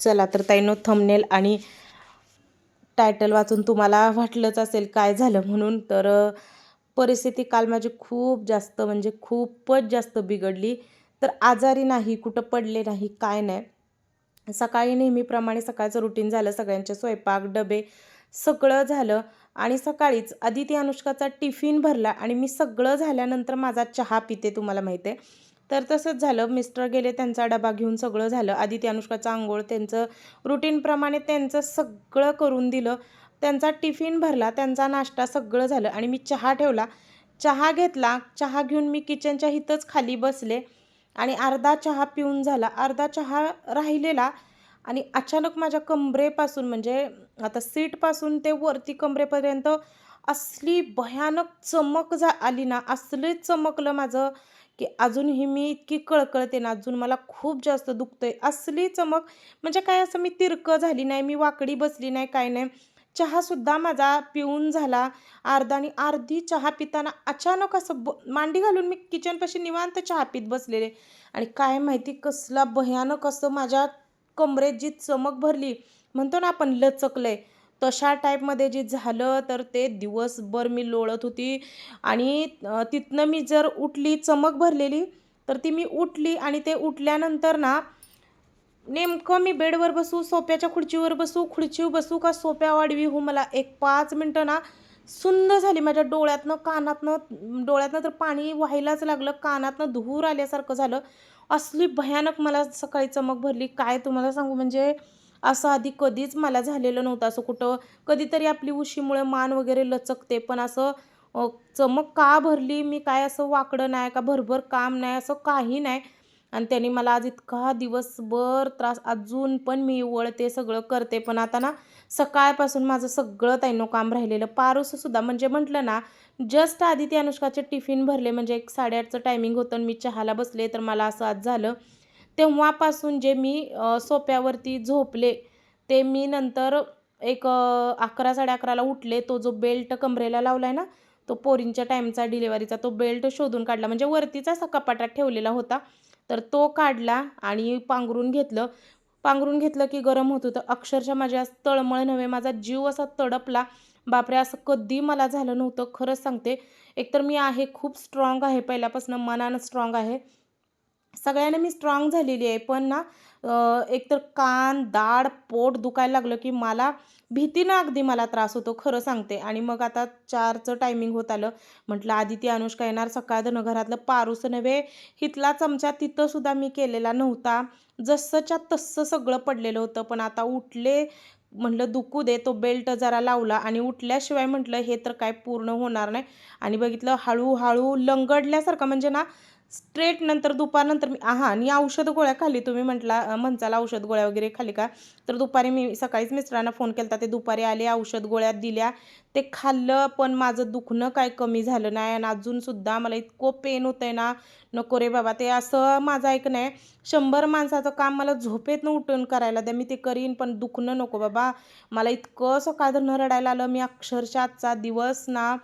चला तर ताईनो थंबनेल आणि टायटल वाचून तुम्हाला वाटलंच असेल काय झालं म्हणून. तर परिस्थिती काल माझी खूप जास्त म्हणजे खूपच जास्त बिघडली. तर आजारी नाही कुठं पडले नाही काय नाही. सकाळी नेहमीप्रमाणे सकाळचं रुटीन झालं सगळ्यांचे स्वयंपाक डबे सगळं झालं. आणि सकाळीच आदिती अनुष्काचा टिफिन भरला आणि मी सगळं झाल्यानंतर माझा चहा पिते तुम्हाला माहिती आहे. तर तसंच झालं. मिस्टर गेले त्यांचा डबा घेऊन सगळं झालं. आदित्य अनुष्काचं आंघोळ त्यांचं रुटीनप्रमाणे त्यांचं सगळं करून दिलं. त्यांचा टिफिन भरला त्यांचा नाश्ता सगळं झालं आणि मी चहा ठेवला. चहा घेतला. चहा घेऊन मी किचनच्या इथंच खाली बसले आणि अर्धा चहा पिऊन झाला. अर्धा चहा राहिलेला आणि अचानक माझ्या कमरेपासून म्हणजे आता सीटपासून ते वरती कमरेपर्यंत असली भयानक चमक जा आली ना असले चमकलं माझं. की अजूनही मी इतकी कळकळते ना अजून मला खूप जास्त दुखतंय. असली चमक म्हणजे काय असं मी तिरकं झाली नाही मी वाकडी बसली नाही काय नाही. चहासुद्धा माझा पिऊन झाला अर्धा आणि अर्धी चहा पिताना अचानक असं ब मांडी घालून मी किचनपाशी निवांत चहा पीत बसलेले. आणि काय माहिती कसला भयानक असं माझ्या कमरेत जी चमक भरली म्हणतो ना आपण लचकलंय. तशा टाईपमध्ये जे झालं तर ते दिवसभर मी लोळत होती. आणि तिथनं मी जर उठली चमक भरलेली तर ती मी उठली आणि ते उठल्यानंतर ना नेमकं मी बेडवर बसू सोप्याच्या खुर्चीवर बसू खुर्चीवर बसू का सोप्या वाढवी हो मला एक पाच मिनटं ना सुंद झाली माझ्या डोळ्यातनं कानातनं डोळ्यातनं तर पाणी व्हायलाच लागलं कानातनं धूर आल्यासारखं झालं. असली भयानक मला सकाळी चमक भरली. काय तुम्हाला सांगू? म्हणजे असं आधी कधीच मला झालेलं नव्हतं. असं कुठं कधीतरी आपली उशीमुळे मान वगैरे लचकते पण असं चमक का भरली? मी काय असं वाकडं नाही का भरभर काम नाही असं काही नाही. आणि त्यांनी मला आज इतका दिवसभर त्रास अजून पण मी वळते सगळं करते. पण आता ना सकाळपासून माझं सगळं ताईनो काम राहिलेलं. पारूससुद्धा म्हणजे म्हटलं ना जस्ट आधी ते अनुष्काचे टिफिन भरले. म्हणजे एक साडेआठचं टायमिंग होतं आणि मी चहाला बसले तर मला असं आज झालं तेव्हापासून जे मी सोप्यावरती झोपले ते मी नंतर एक अकरा साडे अकराला उठले तो जो बेल्ट कमरेला लावला आहे ना तो पोरींच्या टाईमचा डिलेवरीचा तो बेल्ट शोधून काढला. म्हणजे वरतीचा असा कपाटात ठेवलेला होता तर तो काढला आणि पांघरून घेतलं. पांघरून घेतलं की गरम होत होतं. अक्षरशः माझ्या तळमळ नव्हे माझा जीव असा तडपला. बापरे असं कधी मला झालं नव्हतं खरंच सांगते. एकतर मी आहे खूप स्ट्रॉंग आहे पहिल्यापासून मनानं स्ट्रॉंग आहे. सगळ्यांना मी स्ट्रॉंग झालेली आहे. पण ना एकतर कान दाढ पोट दुखायला लागलं की मला भीतीनं अगदी मला त्रास होतो खरं सांगते. आणि मग आता चारचं टायमिंग होत आलं. म्हटलं आधी ती अनुष्का येणार सकाळ घरातलं. पारूस नव्हे हिथला चमचा तिथंसुद्धा मी केलेला नव्हता. जसंच्या तसं सगळं पडलेलं होतं. पण आता उठले म्हटलं दुखू दे. तो बेल्ट जरा लावला आणि उठल्याशिवाय म्हटलं हे तर काय पूर्ण होणार नाही. आणि बघितलं हळूहळू लंगडल्यासारखं. म्हणजे ना स्ट्रेट नंतर दुपारनंतर मी हां आणि औषध गोळ्या खाली तुम्ही म्हटला म्हणचाल औषध गोळ्या वगैरे खाली का? तर दुपारी मी सकाळीच मिस्टरांना फोन केला ते दुपारी आले औषध गोळ्या दिल्या. ते खाल्लं पण माझं दुखणं काय कमी झालं नाही आणि अजूनसुद्धा मला इतकं पेन होतं आहे ना. नको रे बाबा ते असं माझं ऐक नाही शंभर माणसाचं काम मला झोपेतनं उठून करायला द्या मी ते करीन पण दुखणं नको बाबा. मला इतकं सकाळ रडायला आलं मी अक्षरशः आजचा दिवस ना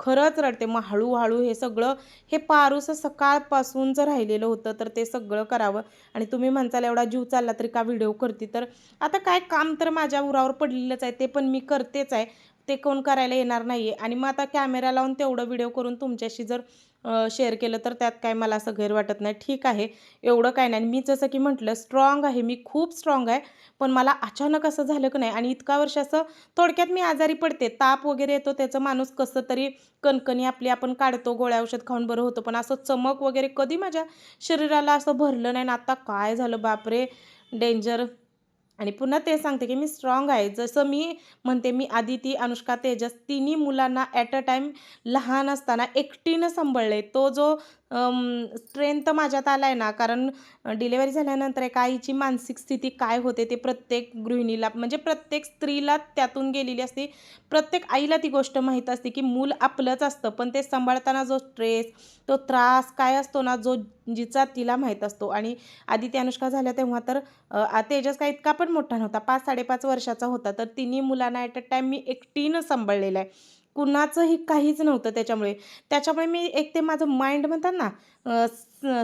खरंच रडते. मग हळूहळू हे सगळं हे पारूस सकाळपासूनचं राहिलेलं होतं तर ते सगळं करावं. आणि तुम्ही म्हणताल एवढा जीव चालला तरी का व्हिडिओ करते? तर आता काय काम तर माझ्या उरावर पडलेलंच आहे. ते पण मी करतेच आहे. ते कोण करायला येणार नाही आहे आणि मग आता कॅमेरा लावून तेवढं व्हिडिओ करून तुमच्याशी जर शेअर केलं तर त्यात काय मला असं गैर वाटत नाही. ठीक आहे. एवढं काय नाही. मी जसं की म्हटलं स्ट्रॉंग आहे. मी खूप स्ट्रॉंग आहे. पण मला अचानक असं झालं की नाही आणि इतका वर्ष असं थोडक्यात मी आजारी पडते. ताप वगैरे येतो त्याचं माणूस कसं तरी कणकणी आपली आपण काढतो गोळ्या औषध खाऊन बरं होतं. पण असं चमक वगैरे कधी माझ्या शरीराला असं भरलं नाही ना आता काय झालं? बापरे! डेंजर आणि पुन्हा ते सांगते की मी स्ट्रॉंग आहे. जसं मी म्हणते मी आदिती अनुष्का तेजस तिन्ही मुलांना ॲट अ टाईम लहान असताना एकटीनं सांभाळले तो जो स्ट्रेंथ माझ्यात आला आहे ना कारण डिलेवरी झाल्यानंतर एका आईची मानसिक स्थिती काय होते ते प्रत्येक गृहिणीला म्हणजे प्रत्येक स्त्रीला त्यातून गेलेली असते. प्रत्येक आईला ती गोष्ट माहीत असते की मूल आपलंच असतं पण ते सांभाळताना जो स्ट्रेस तो त्रास काय असतो ना जो जिचा तिला माहीत असतो. आणि आधी ते अनुष्का झाल्या तेव्हा तर तेजस काय इतका पण मोठा नव्हता पाच साडेपाच वर्षाचा होता तर तिन्ही मुलांना ॲट अ टाईम मी एकटीनं सांभाळलेला आहे. कुणाचंही काहीच नव्हतं त्याच्यामुळे. त्याच्यामुळे मी एक ते माझं माइंड म्हणतात ना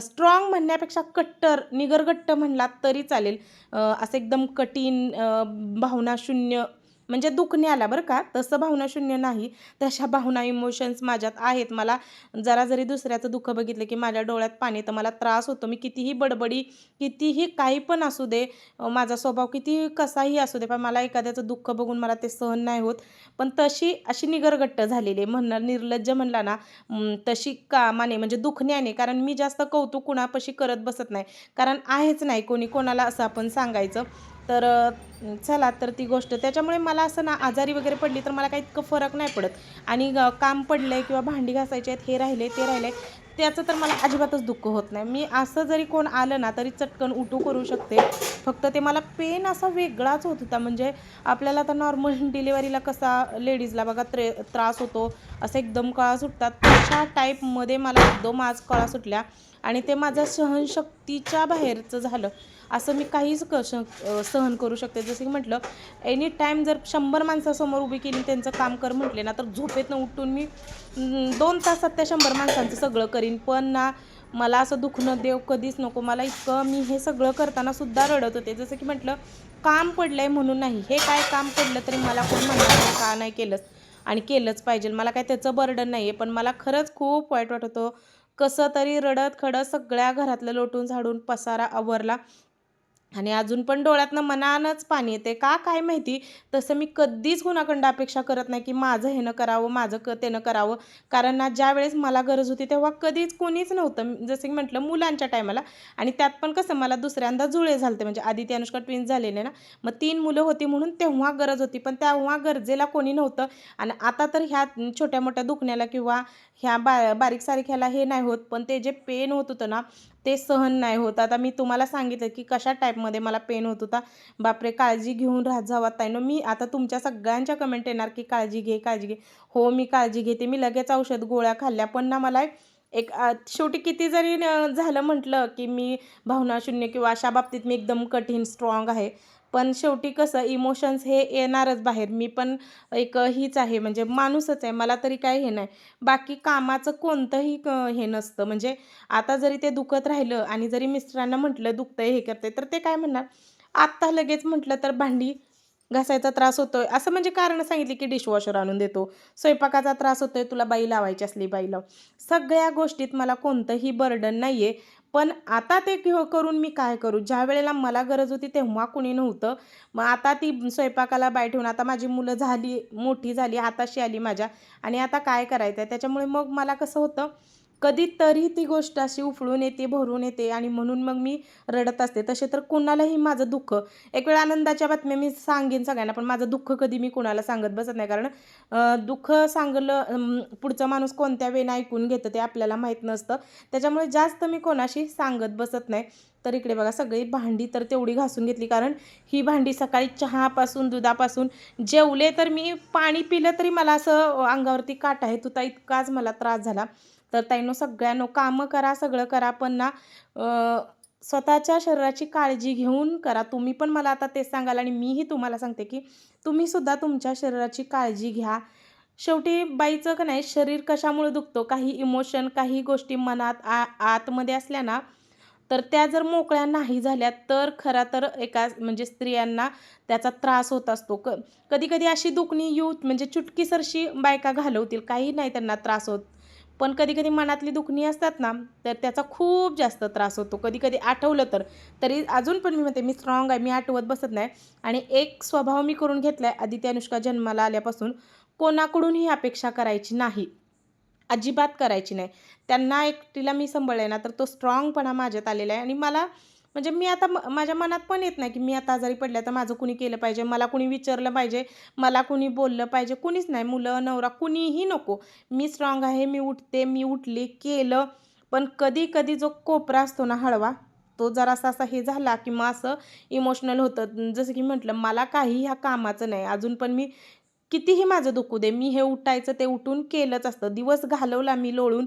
स्ट्रॉंग म्हणण्यापेक्षा कट्टर निगरगट्ट म्हणलात तरी चालेल. असं एकदम कठीण भावनाशून्य म्हणजे दुखणे आला बरं का? तसं भावना शून्य नाही. तशा भावना इमोशन्स माझ्यात आहेत. मला जरा जरी दुसऱ्याचं दुःख बघितलं की माझ्या डोळ्यात पाणी तर मला त्रास होतो. मी कितीही बडबडी कितीही काही पण असू दे माझा स्वभाव किती कसाही असू दे पण मला एखाद्याचं दुःख बघून मला ते सहन नाही होत. पण तशी अशी निगरगट्ट झालेली आहे. म्हणणार निर्लज्ज म्हणला ना तशी कामाने म्हणजे दुखण्याने. कारण मी जास्त कौतुक कुणापशी करत बसत नाही. कारण आहेच नाही कोणी कोणाला असं आपण सांगायचं. तर चला तर ती गोष्ट. त्याच्यामुळे मला असं ना आजारी वगैरे पडली तर मला काही इतकं फरक नाही पडत. आणि काम पडलं आहे किंवा भांडी घासायचे आहेत हे राहिले ते राहिले त्याचं तर मला अजिबातच दुःख होत नाही. मी असं जरी कोण आलं ना तरी चटकन उठू करू शकते. फक्त ते मला पेन असा वेगळाच होत होता. म्हणजे आपल्याला आता नॉर्मल डिलिव्हरीला कसा लेडीजला बघा त्रे त्रास होतो. असं एकदम कळा सुटतात. तशा टाईपमध्ये मला एकदम आज कळा सुटल्या. आणि ते माझ्या सहनशक्तीच्या बाहेरचं झालं. असं मी काहीच क श सहन करू शकते. जसं की म्हटलं एनी टाईम जर शंभर माणसासमोर उभी केली त्यांचं काम कर म्हटले ना तर झोपेतनं उठून मी दोन तासात त्या शंभर माणसांचं सगळं करीन. पण ना मला असं दुखणं देव कधीच नको. मला इतकं मी हे सगळं करताना सुद्धा रडत होते. जसं की म्हटलं काम पडलं आहे म्हणून नाही. हे काय काम पडलं तरी मला कोण म्हणणार का नाही केलंच. आणि केलंच पाहिजे. मला काय त्याचं बर्डन नाही आहे पण मला खरंच खूप वाईट वाटत होतं. कसं तरी रडत खडत सगळ्या घरातलं लोटून झाडून पसारा आवरला. आणि अजून पण डोळ्यातनं मनानंच पाणी येते. का काय माहिती? तसं मी कधीच कुणाकडं अपेक्षा करत नाही की माझं हे न करावं माझं क ते न करावं. कारण ना ज्या वेळेस मला गरज होती तेव्हा कधीच कोणीच नव्हतं. जसं की म्हटलं मुलांच्या टायमाला. आणि त्यात पण कसं मला दुसऱ्यांदा जुळे झालते. म्हणजे आधी ते अनुष्का ट्विन्स झालेले ना मग तीन मुलं होती म्हणून तेव्हा गरज होती. पण तेव्हा गरजेला कोणी नव्हतं. आणि आता तर ह्या छोट्या मोठ्या दुखण्याला किंवा ह्या बा बारीक सारीक ह्याला हे नाही होत. पण ते जे पेन होत होतं ना ते सहन नाही होत. आता मी तुम्हाला सांगितलं की कशा टाईपमध्ये मला पेन होत होता. बापरे काळजी घेऊन राहत जावा ताईनो मी आता तुमच्या सगळ्यांच्या कमेंट येणार की काळजी घे काळजी घे. हो मी काळजी घेते. मी लगेच औषध गोळ्या खाल्ल्या. पण ना मला एक शेवटी किती जरी झालं म्हटलं की मी भावनाशून्य किंवा अशा बाबतीत मी एकदम कठीण स्ट्रॉंग आहे. पण शेवटी कसं इमोशन्स हे येणारच बाहेर. मी पण एक हीच आहे म्हणजे माणूसच आहे मला तरी काय हे नाही. बाकी कामाचं कोणतंही क- हे नसतं. म्हणजे आता जरी ते दुखत राहिलं आणि जरी मिस्टरांना म्हटलं दुखतंय हे करते तर ते काय म्हणणार? आत्ता लगेच म्हटलं तर भांडी घासायचा त्रास होतोय. असं म्हणजे कारण सांगितली की डिशवॉशर आणून देतो. स्वयंपाकाचा त्रास होतोय तुला बाई लावायची असली बाई लाव सगळ्या गोष्टीत मला कोणतंही बर्डन नाही आहे पण आता ते किंवा करून मी काय करू? ज्या वेळेला मला गरज होती तेव्हा कुणी नव्हतं. मग आता ती स्वयंपाकाला बाय ठेवून आता माझी मुलं झाली मोठी झाली हाताशी आली माझ्या. आणि आता काय करायचं आहे त्याच्यामुळे मग मला कसं होतं कधीतरी ती गोष्ट अशी उफळून येते भरून येते आणि म्हणून मग मी रडत असते. तसे तर कुणालाही माझं दुःख एक वेळ आनंदाच्या बातम्या मी सांगेन सगळ्यांना पण माझं दुःख कधी मी कुणाला सांगत बसत नाही. कारण दुःख सांगलं पुढचा माणूस कोणत्या वेळेला ऐकून घेतं ते आपल्याला माहीत नसतं. त्याच्यामुळे जास्त मी कोणाशी सांगत बसत नाही. तर इकडे बघा सगळी भांडी तर तेवढी घासून घेतली. कारण ही भांडी सकाळी चहापासून दुधापासून जेवले तर मी पाणी पिलं तरी मला असं अंगावरती काट आहे तुता इतकाच मला त्रास झाला. तर ताईनो सगळ्यांनो कामं करा सगळं करा पण ना स्वतःच्या शरीराची काळजी घेऊन करा. तुम्ही पण मला आता तेच सांगाल आणि मीही तुम्हाला सांगते की तुम्ही सुद्धा तुमच्या शरीराची काळजी घ्या. शेवटी बाईचं का नाही शरीर कशामुळे दुखतो? काही इमोशन काही गोष्टी मनात आ आतमध्ये असल्या ना तर त्या जर मोकळ्या नाही झाल्या तर खरा तर एका म्हणजे स्त्रियांना त्याचा त्रास होत असतो. क कधी कधी अशी दुखणी येऊ म्हणजे चुटकीसरशी बायका घालवतील. काही नाही त्यांना त्रास होत. पण कधी कधी मनातली दुखणी असतात ना तर त्याचा खूप जास्त त्रास होतो. कधी कधी आठवलं तर तरी अजून पण मी म्हणते मी स्ट्रॉंग आहे मी आठवत बसत नाही. आणि एक स्वभाव मी करून घेतला आहे आदित्य अनुष्का जन्माला आल्यापासून कोणाकडूनही अपेक्षा करायची नाही. अजिबात करायची नाही. त्यांना एकटीला मी सांभाळले ना तर तो स्ट्रॉंगपणा माझ्यात आलेला आहे. आणि मला म्हणजे मी आता म- माझ्या मनात पण येत नाही की मी आता आजारी पडल्या तर माझं कुणी केलं पाहिजे मला कुणी विचारलं पाहिजे मला कुणी बोललं पाहिजे कुणीच नाही. मुलं नवरा कुणीही नको. मी स्ट्रॉंग आहे मी उठते मी उठले केलं पण कधी कधी जो कोपरा असतो ना हळवा तो जरासा असा हे झाला की मग असं इमोशनल होतं. जसं की म्हटलं मला काही ह्या कामाचं नाही. अजून पण मी कितीही माझं दुखू दे मी हे उठायचं ते उठून केलंच असतं. दिवस घालवला मी लोळून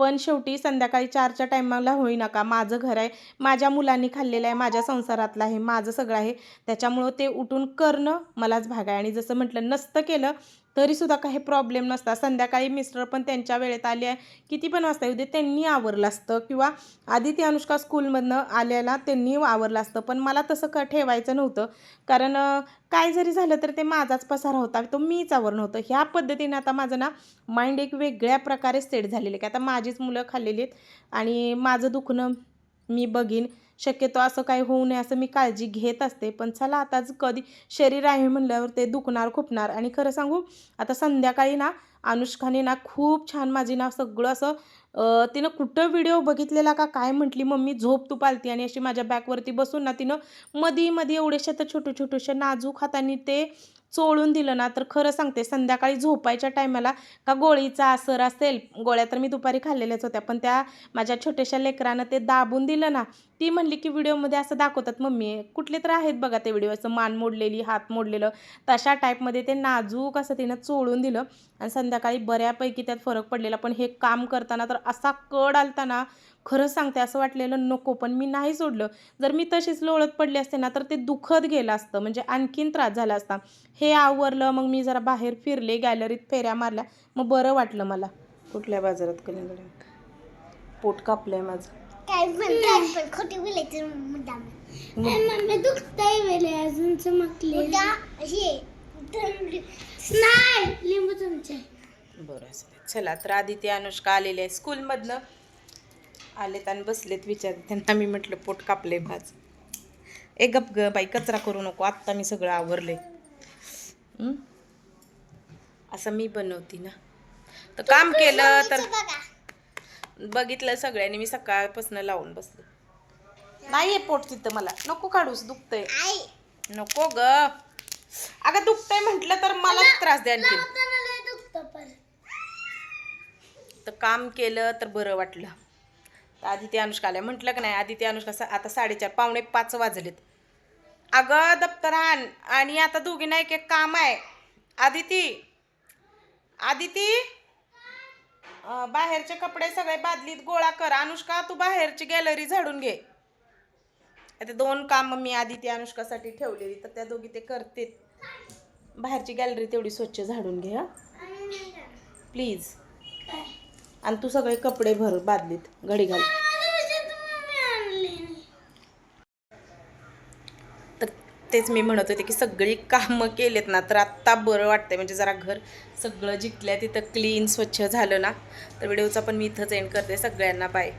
पण शेवटी संध्याकाळी चारच्या टायमाला होई नका. माझं घर आहे माझ्या मुलांनी खाल्लेलं आहे माझ्या संसारातलं आहे माझं सगळं आहे. त्याच्यामुळं ते उठून करणं मलाच भाग आहे. आणि जसं म्हटलं नसतं केलं तरीसुद्धा काही प्रॉब्लेम नसता संध्याकाळी मिस्टर पण त्यांच्या वेळेत आले आहे. किती पण वाजता येऊ दे त्यांनी आवरलं असतं. किंवा आधी अनुष्का स्कूलमधनं आल्याला त्यांनी आवरलं असतं. पण मला तसं का ठेवायचं नव्हतं. कारण काय जरी झालं तर ते माझाच पसारा होता. तो मीच आवरण होतं ह्या पद्धतीने आता माझं ना माइंड एक वेगळ्या प्रकारे सेट झालेलं आहे. की आता माझीच मुलं खाल्लेली आहेत. आणि माझं दुखणं मी बघीन. शक्यतो असं काही होऊ नये असं मी काळजी घेत असते. पण चला आताच कधी शरीर आहे म्हणल्यावर ते दुखणार खुपणार. आणि खरं सांगू आता संध्याकाळी ना अनुष्काने ना खूप छान माझी ना सगळं असं तिनं कुठं व्हिडिओ बघितलेला का काय म्हटली मम्मी झोप तू पालती. आणि अशी माझ्या बॅकवरती बसून ना तिनं मधी मधी एवढेशा तर छोटे छोटेशा नाजूक हाताने ते चोळून दिलं ना तर खरं सांगते संध्याकाळी झोपायच्या टायमाला का गोळीचा असर असेल गोळ्या तर मी दुपारी खाल्लेल्याच होत्या पण त्या माझ्या छोट्याशा लेकरानं ते दाबून दिलं ना ती म्हणली की व्हिडिओमध्ये असं दाखवतात मम्मी कुठले तर आहेत बघा ते व्हिडिओ असं मान मोडलेली हात मोडलेलं. तशा टाईपमध्ये ते नाजूक असं तिनं चोळून दिलं. आणि संध्याकाळी बऱ्यापैकी त्यात फरक पडलेला. पण हे काम करताना तर असा कड आलता ना खरंच सांगते असं वाटलेलं नको. पण मी नाही सोडलं. जर मी तशीच लोळत पडली असते ना तर ते दुखत गेलं असतं. म्हणजे आणखीन त्रास झाला असता. हे आवरलं मग मी जरा बाहेर फिरले गॅलरीत फेऱ्या मारल्या. मग बरं वाटलं मला. कुठल्या बाजारात कलिंगड पोट कापलंय माझं. काय पण खोटे बोलायचं. दुखतंय वेळे अजून चमकले. हे नाही लिंबू चमचे बरं असं दे. चला तर आदिती अनुष्का आलेले आहे स्कूलमधनं. आलेत आणि बसलेत विचार त्यांना. मी म्हटलं पोट कापले माझ ए गप ग बाई कचरा करू नको. आत्ता मी सगळं आवरले असं मी बनवती ना. तर काम केलं तर बघितलं सगळ्यांनी. मी सकाळपासून लावून बसले. नाहीये पोट तिथं मला. नको काढूस दुखतंय. नको ग. अगं दुखतंय म्हटलं तर मला त्रास द्या आणखी तर काम केलं तर बरं वाटलं. तर आदिती अनुष्का आल्या. म्हटलं का नाही आदिती अनुष्का सा- आता साडेचार पावणे पाच वाजलेत. अगं दप्तर आण आणि आता दोघींना एक एक काम आहे. आदिती आदिती? अं, बाहेरचे कपडे सगळे बादलीत गोळा कर. अनुष्का तू बाहेरची गॅलरी झाडून घे. आता दोन काम मी आधी ती अनुष्कासाठी ठेवलेली तर त्या दोघी ते करते. बाहेरची गॅलरी तेवढी स्वच्छ झाडून घे प्लीज आणि तू सगळे कपडे भर बादलीत घडी घाल. तर तेच मी म्हणत होते की सगळी कामं केलेत ना तर आत्ता बरं वाटतंय. म्हणजे जरा घर सगळं जिंकलं तिथं क्लीन स्वच्छ झालं ना तर व्हिडिओचा पण मी इथंच एंड करते सगळ्यांना. बाय